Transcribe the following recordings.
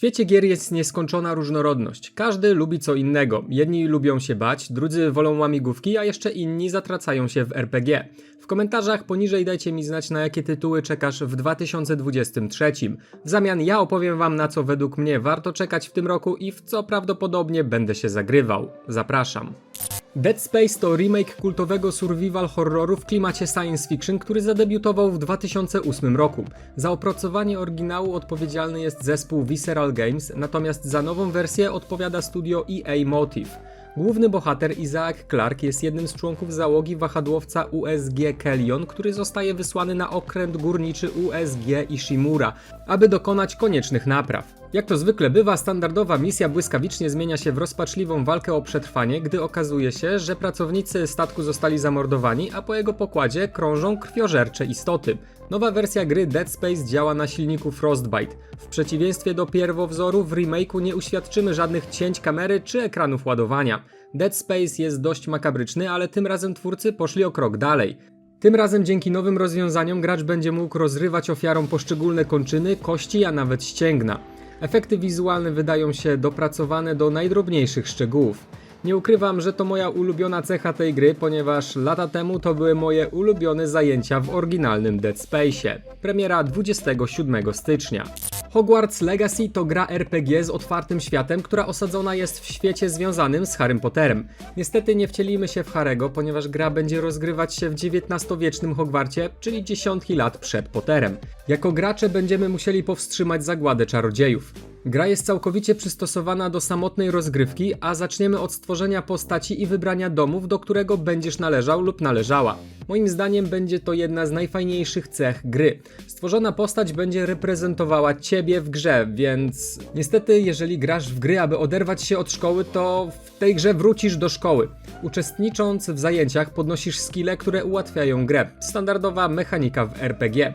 świecie gier jest nieskończona różnorodność. Każdy lubi co innego. Jedni lubią się bać, drudzy wolą łamigłówki, a jeszcze inni zatracają się w RPG. W komentarzach poniżej dajcie mi znać na jakie tytuły czekasz w 2023. W zamian ja opowiem wam na co według mnie warto czekać w tym roku i w co prawdopodobnie będę się zagrywał. Zapraszam. Dead Space to remake kultowego survival horroru w klimacie science fiction, który zadebiutował w 2008 roku. Za opracowanie oryginału odpowiedzialny jest zespół Visceral Games, natomiast za nową wersję odpowiada studio EA Motive. Główny bohater Isaac Clarke jest jednym z członków załogi wahadłowca USG Kellion, który zostaje wysłany na okręt górniczy USG Ishimura, aby dokonać koniecznych napraw. Jak to zwykle bywa, standardowa misja błyskawicznie zmienia się w rozpaczliwą walkę o przetrwanie, gdy okazuje się, że pracownicy statku zostali zamordowani, a po jego pokładzie krążą krwiożercze istoty. Nowa wersja gry Dead Space działa na silniku Frostbite. W przeciwieństwie do pierwowzoru w remake'u nie uświadczymy żadnych cięć kamery czy ekranów ładowania. Dead Space jest dość makabryczny, ale tym razem twórcy poszli o krok dalej. Tym razem dzięki nowym rozwiązaniom gracz będzie mógł rozrywać ofiarom poszczególne kończyny, kości, a nawet ścięgna. Efekty wizualne wydają się dopracowane do najdrobniejszych szczegółów. Nie ukrywam, że to moja ulubiona cecha tej gry, ponieważ lata temu to były moje ulubione zajęcia w oryginalnym Dead Space'ie. Premiera 27 stycznia. Hogwarts Legacy to gra RPG z otwartym światem, która osadzona jest w świecie związanym z Harrym Potterem. Niestety nie wcielimy się w Harego, ponieważ gra będzie rozgrywać się w XIX-wiecznym Hogwarcie, czyli dziesiątki lat przed Potterem. Jako gracze będziemy musieli powstrzymać zagładę czarodziejów. Gra jest całkowicie przystosowana do samotnej rozgrywki, a zaczniemy od stworzenia postaci i wybrania domów, do którego będziesz należał lub należała. Moim zdaniem będzie to jedna z najfajniejszych cech gry. Stworzona postać będzie reprezentowała ciebie w grze, więc niestety jeżeli grasz w gry, aby oderwać się od szkoły, to w tej grze wrócisz do szkoły. Uczestnicząc w zajęciach podnosisz skille, które ułatwiają grę. Standardowa mechanika w RPG.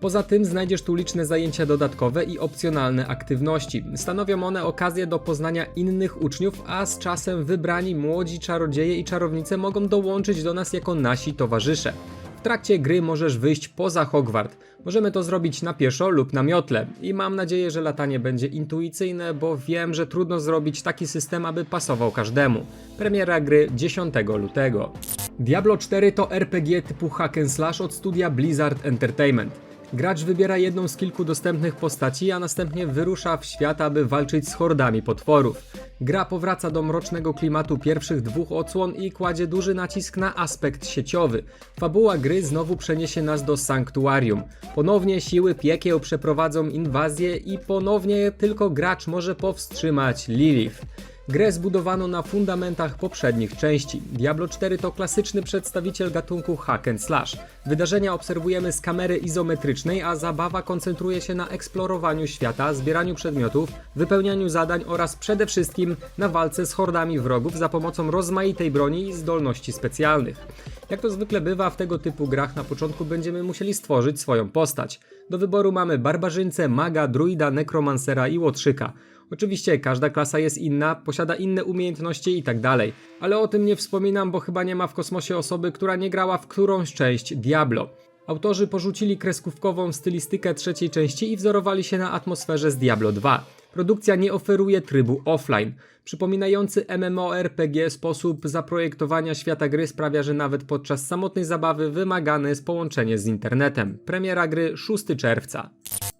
Poza tym znajdziesz tu liczne zajęcia dodatkowe i opcjonalne aktywności. Stanowią one okazję do poznania innych uczniów, a z czasem wybrani młodzi czarodzieje i czarownice mogą dołączyć do nas jako nasi towarzysze. W trakcie gry możesz wyjść poza Hogwart. Możemy to zrobić na pieszo lub na miotle i mam nadzieję, że latanie będzie intuicyjne, bo wiem, że trudno zrobić taki system, aby pasował każdemu. Premiera gry 10 lutego. Diablo 4 to RPG typu hack and slash od studia Blizzard Entertainment. Gracz wybiera jedną z kilku dostępnych postaci, a następnie wyrusza w świat, aby walczyć z hordami potworów. Gra powraca do mrocznego klimatu pierwszych dwóch odsłon i kładzie duży nacisk na aspekt sieciowy. Fabuła gry znowu przeniesie nas do sanktuarium. Ponownie siły piekieł przeprowadzą inwazję i ponownie tylko gracz może powstrzymać Lilith. Grę zbudowano na fundamentach poprzednich części. Diablo 4 to klasyczny przedstawiciel gatunku hack and slash. Wydarzenia obserwujemy z kamery izometrycznej, a zabawa koncentruje się na eksplorowaniu świata, zbieraniu przedmiotów, wypełnianiu zadań oraz przede wszystkim na walce z hordami wrogów za pomocą rozmaitej broni i zdolności specjalnych. Jak to zwykle bywa w tego typu grach, na początku będziemy musieli stworzyć swoją postać. Do wyboru mamy barbarzyńcę, maga, druida, nekromancera i łotrzyka. Oczywiście każda klasa jest inna, posiada inne umiejętności i tak dalej, ale o tym nie wspominam, bo chyba nie ma w kosmosie osoby, która nie grała w którąś część Diablo. Autorzy porzucili kreskówkową stylistykę trzeciej części i wzorowali się na atmosferze z Diablo 2. Produkcja nie oferuje trybu offline. Przypominający MMORPG sposób zaprojektowania świata gry sprawia, że nawet podczas samotnej zabawy wymagane jest połączenie z internetem. Premiera gry 6 czerwca.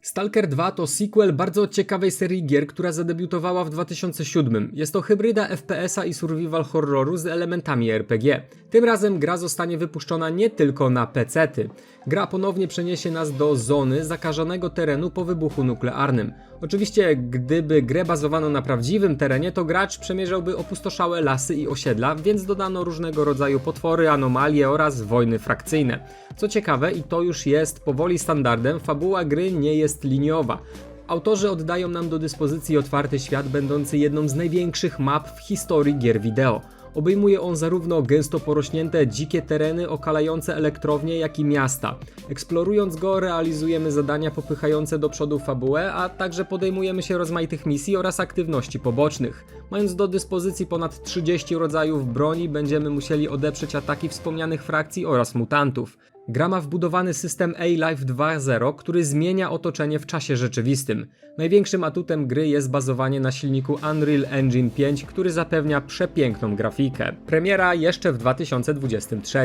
Stalker 2 to sequel bardzo ciekawej serii gier, która zadebiutowała w 2007. Jest to hybryda FPS-a i survival horroru z elementami RPG. Tym razem gra zostanie wypuszczona nie tylko na PC-ty. Gra ponownie przeniesie nas do zony zakażonego terenu po wybuchu nuklearnym. Oczywiście, gdyby grę bazowano na prawdziwym terenie, to gracz przemierzałby opustoszałe lasy i osiedla, więc dodano różnego rodzaju potwory, anomalie oraz wojny frakcyjne. Co ciekawe, i to już jest powoli standardem, fabuła gry nie jest liniowa. Autorzy oddają nam do dyspozycji otwarty świat, będący jedną z największych map w historii gier wideo. Obejmuje on zarówno gęsto porośnięte, dzikie tereny okalające elektrownie, jak i miasta. Eksplorując go, realizujemy zadania popychające do przodu fabułę, a także podejmujemy się rozmaitych misji oraz aktywności pobocznych. Mając do dyspozycji ponad 30 rodzajów broni, będziemy musieli odeprzeć ataki wspomnianych frakcji oraz mutantów. Gra ma wbudowany system A-Life 2.0, który zmienia otoczenie w czasie rzeczywistym. Największym atutem gry jest bazowanie na silniku Unreal Engine 5, który zapewnia przepiękną grafikę. Premiera jeszcze w 2023.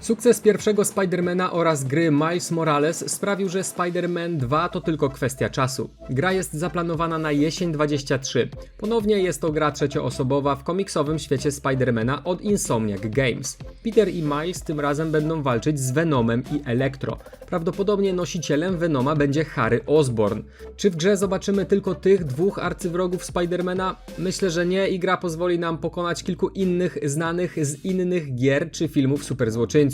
Sukces pierwszego Spidermana oraz gry Miles Morales sprawił, że Spider-Man 2 to tylko kwestia czasu. Gra jest zaplanowana na jesień 23. Ponownie jest to gra trzecioosobowa w komiksowym świecie Spidermana od Insomniac Games. Peter i Miles tym razem będą walczyć z Venomem i Electro. Prawdopodobnie nosicielem Venoma będzie Harry Osborn. Czy w grze zobaczymy tylko tych dwóch arcywrogów Spidermana? Myślę, że nie i gra pozwoli nam pokonać kilku innych znanych z innych gier czy filmów superzłoczyńców.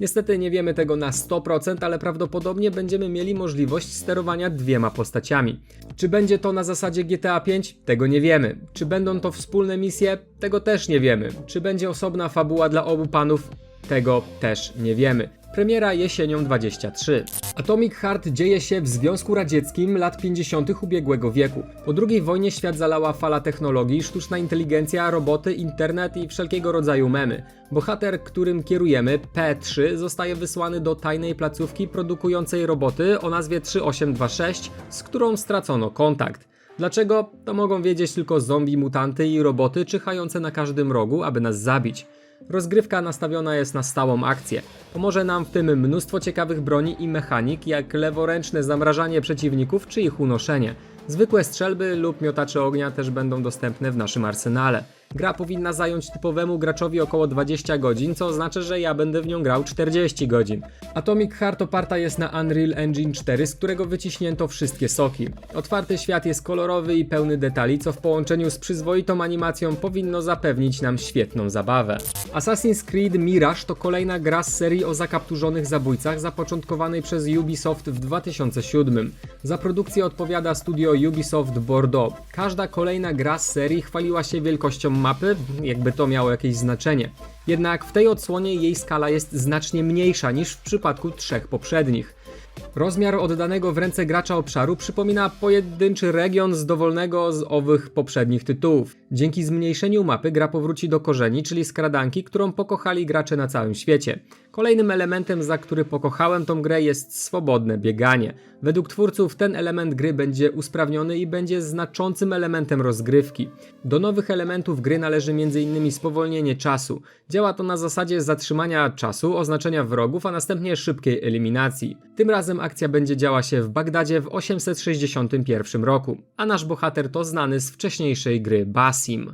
Niestety nie wiemy tego na 100%, ale prawdopodobnie będziemy mieli możliwość sterowania dwiema postaciami. Czy będzie to na zasadzie GTA V? Tego nie wiemy. Czy będą to wspólne misje? Tego też nie wiemy. Czy będzie osobna fabuła dla obu panów? Tego też nie wiemy. Premiera jesienią 23. Atomic Heart dzieje się w Związku Radzieckim lat 50. ubiegłego wieku. Po II wojnie świat zalała fala technologii, sztuczna inteligencja, roboty, internet i wszelkiego rodzaju memy. Bohater, którym kierujemy, P3, zostaje wysłany do tajnej placówki produkującej roboty o nazwie 3826, z którą stracono kontakt. Dlaczego? To mogą wiedzieć tylko zombie mutanty i roboty czyhające na każdym rogu, aby nas zabić. Rozgrywka nastawiona jest na stałą akcję. Pomoże nam w tym mnóstwo ciekawych broni i mechanik, jak leworęczne zamrażanie przeciwników czy ich unoszenie. Zwykłe strzelby lub miotacze ognia też będą dostępne w naszym arsenale. Gra powinna zająć typowemu graczowi około 20 godzin, co oznacza, że ja będę w nią grał 40 godzin. Atomic Heart oparta jest na Unreal Engine 4, z którego wyciśnięto wszystkie soki. Otwarty świat jest kolorowy i pełny detali, co w połączeniu z przyzwoitą animacją powinno zapewnić nam świetną zabawę. Assassin's Creed Mirage to kolejna gra z serii o zakapturzonych zabójcach zapoczątkowanej przez Ubisoft w 2007. Za produkcję odpowiada studio Ubisoft Bordeaux. Każda kolejna gra z serii chwaliła się wielkością mapy, jakby to miało jakieś znaczenie. Jednak w tej odsłonie jej skala jest znacznie mniejsza niż w przypadku trzech poprzednich. Rozmiar oddanego w ręce gracza obszaru przypomina pojedynczy region z dowolnego z owych poprzednich tytułów. Dzięki zmniejszeniu mapy gra powróci do korzeni, czyli skradanki, którą pokochali gracze na całym świecie. Kolejnym elementem, za który pokochałem tą grę jest swobodne bieganie. Według twórców ten element gry będzie usprawniony i będzie znaczącym elementem rozgrywki. Do nowych elementów gry należy m.in. spowolnienie czasu. Działa to na zasadzie zatrzymania czasu, oznaczenia wrogów, a następnie szybkiej eliminacji. Tym razem akcja będzie działa się w Bagdadzie w 861 roku, a nasz bohater to znany z wcześniejszej gry Basim.